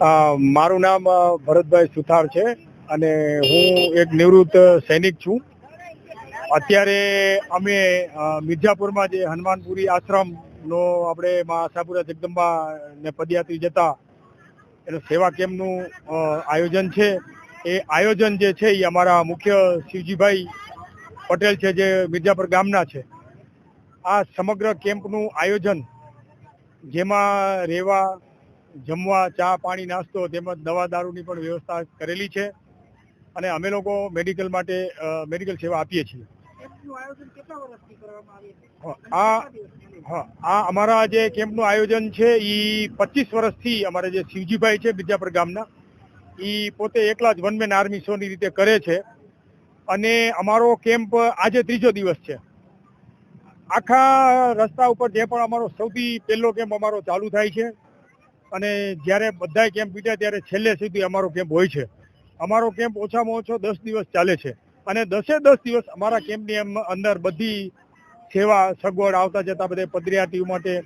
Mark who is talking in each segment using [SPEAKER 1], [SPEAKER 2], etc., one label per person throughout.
[SPEAKER 1] મારું નામ ભરતભાઈ સુથાર છે અને હું એક નિવૃત્ત સૈનિક છું. અત્યારે અમે મિર્જાપુરમાં જે હનુમાનપુરી આશ્રમનો આપણે માં આશાપુરા જગદંબા ને પદયાત્રી જતા એનું સેવા કેમ્પનું આયોજન છે. એ આયોજન જે છે એ અમારા મુખ્ય શિવજીભાઈ પટેલ છે, જે મિર્ઝાપુર ગામના છે. આ સમગ્ર કેમ્પનું આયોજન, જેમાં રહેવા જમવા ચા પાણી નાસ્તો તેમજ દવા દારૂની પણ વ્યવસ્થા કરેલી છે અને અમે લોકો મેડિકલ માટે મેડિકલ સેવા આપીએ છીએ. આ હા આ અમારા જે કેમ્પનું આયોજન છે એ પચીસ વર્ષથી અમારા જે શિવજીભાઈ છે બીજાપર ગામના એ પોતે એકલા જ વન મેન આર્મી શોની રીતે કરે છે અને અમારો કેમ્પ આજે ત્રીજો દિવસ છે. આખા રસ્તા ઉપર જે પણ અમારો સૌથી પહેલો કેમ્પ અમારો ચાલુ થાય છે. અને જ્યારે બધાય કેમ્પ પીટ્યા ત્યારે છેલ્લે સુધી અમારો કેમ્પ હોય છે. અમારો કેમ્પ ઓછામાં ઓછો દસ દિવસ ચાલે છે. અને દસે દસ દિવસ અમારા કેમ્પની અંદર બધી સેવા સગવડ આવતા જતા બધે પદયાત્રીઓ માટે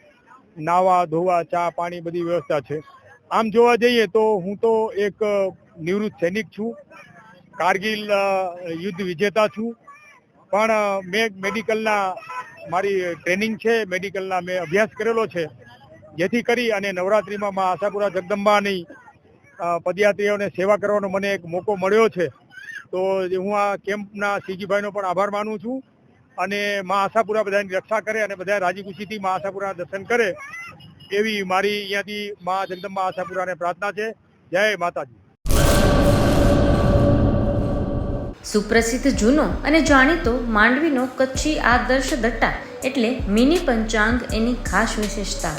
[SPEAKER 1] નાવા, ધોવા, ચા, પાણી બધી વ્યવસ્થા છે. આમ જોવા જઈએ તો હું તો એક નિવૃત્ત સૈનિક છું. કારગિલ યુદ્ધ વિજેતા છું. પણ મેં મેડિકલના મારી ટ્રેનિંગ છે. મેડિકલના મેં અભ્યાસ કરેલો છે. જેથી કરી અને નવરાત્રિમાં મા આશાપુરા જગદંબાની પદયાત્રીઓને સેવા કરવાનો મને એક મોકો મળ્યો છે. તો હું આ કેમ્પના સીજીભાઈનો પણ આભાર માનું છું અને મા આશાપુરા બધાની રક્ષા કરે અને બધા રાજી ખુશીથી મા આશાપુરા દર્શન કરે એવી મારી અહીંયાથી મા જગદંબા આશાપુરાને પ્રાર્થના છે. જય માતાજી.
[SPEAKER 2] સુપ્રસિદ્ધ જૂનો અને જાણીતો માંડવીનો કચ્છી આદર્શ દટ્ટા એટલે મિની પંચાંગ એની ખાસ વિશેષતા.